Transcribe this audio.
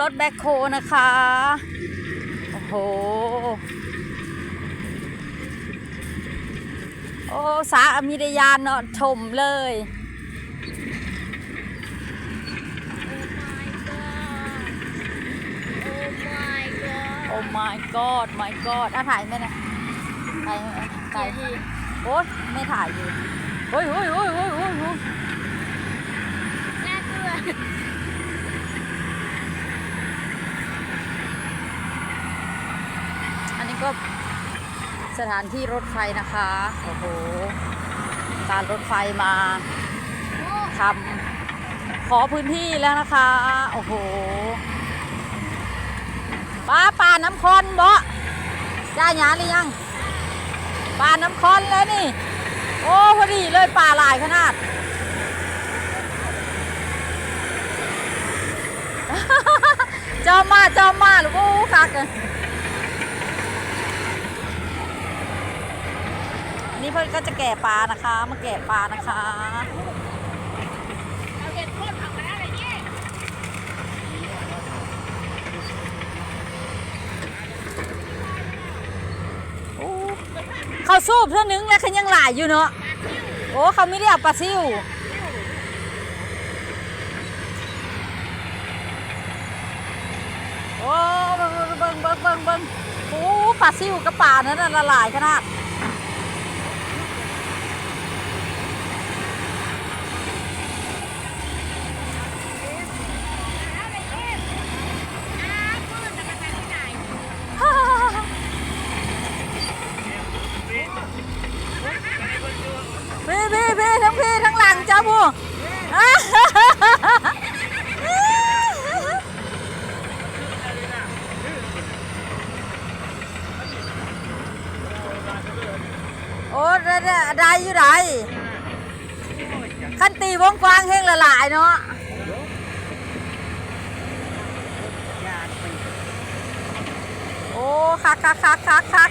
รถแบ็คโฮนะคะ โอ้โห โอ้สามิรยานเนาะชมเลย โอ้ my god my god อะถ่ายไหมนะถ่ายถ่ายโอ๊ยไม่ถ่ายอยู่โอ้ยโอ้ยโอ้ยโอ้ยโอ้ยโอ้ยอั นี้ก็สถานที่รถไฟนะคะ โอ้โห การรถไฟมาทำขอพื้นที่แล้วนะคะ โอ้โหปลาปลาน้ำคอนบ่จ้าหยาหรือยังปลาน้ำคอนเลยนี่ โอ้พอดีเลยปลาหลายขนาดเจอมมาเจอมมาลูกโอ้คักเล นี่เพื่อนก็จะแก่ปลานะคะ มาแก่ปลานะคะโอ้เขาสูบเท่านึงแล้วเขายังหลายอยู่เนาะ โอ้เขาไม่ได้เอาปลาซิวโอ้เบิ่งเบิ่งเบิ่งเบิ่งโอ้ปลาซิวกับปลานั้นละลายขนาด พี่พี่พี่ทั้งพี่ทั้งหลังเจ้าบูโอ้ได้ได้อยู่ไหนขั้นตีวงกว้างเฮงละลายเนาะโอ้คักคักคักคักคัก